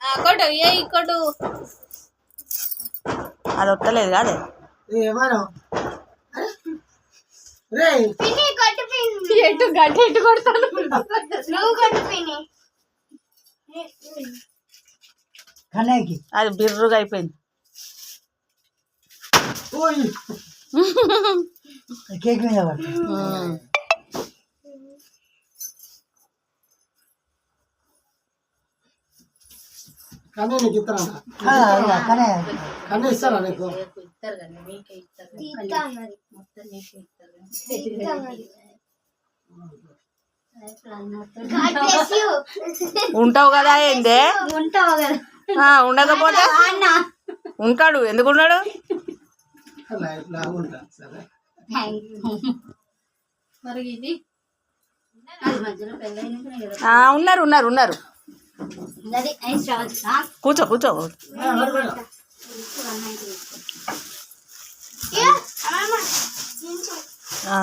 కొట్టు ఏ కొట్టు. అది వస్తలేదు కాదే. ఎటు గడ్డి ఎటు కొడతాను? నువ్వు కొట్టు కన్నయ్యకి. అది బిర్రుగా అయిపోయింది. ఓయ్. కేక్ మీద నీకు ఇస్తారా ఇస్తారా నీకు. ఉంటావు కదా ఏందే? ఉంటావు కదా. ఉండకపోతే? ఉంటాడు. ఎందుకు ఉన్నాడు లైఫ్ లాగా ఉంటా. సరే. మరి ఇది? ఆ, ఉన్నారు ఉన్నారు ఉన్నారు. కూర్చో కూర్చో ఆ,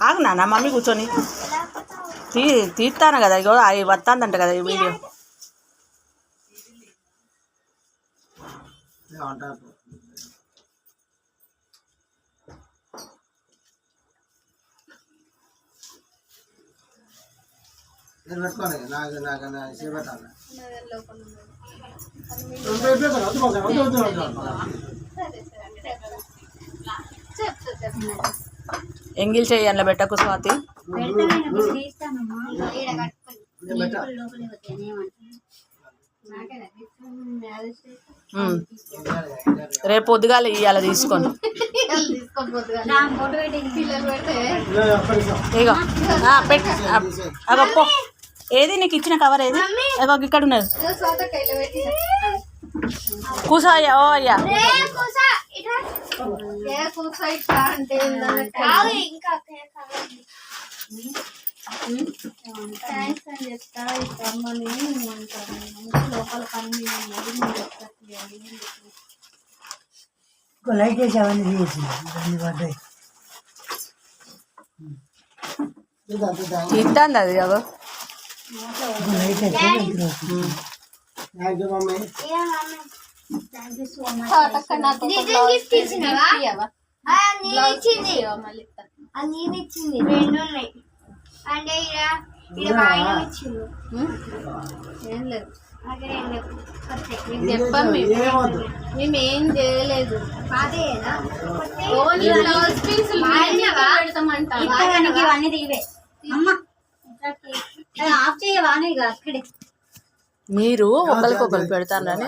ఆగు నా మమ్మీ కూర్చొని. తీ తీస్తాను కదా ఇగో అవి వస్తుందంట కదా ఈ వీడియో. నేను పెట్టుకోను నాకు నాకు ఎంగిల్ చేయి అందులో పెట్టకు స్వాతి. రేపు పొద్దుగాల ఇవాళ తీసుకొని. పెట్టు ఏది? నీకు ఇచ్చిన కవర్ ఏది? ఇక్కడ ఉన్నది కూసో అయ్యా ఓ అయ్యా. ఇంకా థ్యాంక్స్ అని చెప్తా ఇస్తామని అంటారు లోపల పని లైట్ వేసి అవన్నీ తీసి అన్ని పడ్డాయి. ఇద్దాంది అది అగో. గిఫ్ట్ ఇచ్చినవా ఆ, నేను ఇచ్చింది అది నేను ఇచ్చింది రెండు ఉన్నాయి అంటే ఇక ఇక మా ఆయన ఇచ్చిండు ఏం లేదు అదే రెండు కొత్త మీకు చెప్పాం మేము ఏం చేయలేదు ఓన్లీ బ్లౌజ్ పెడతామంట ఇవన్నీ తీవే అమ్మ ఆఫ్ మీరు ఒకరికొకరు పెడతారని.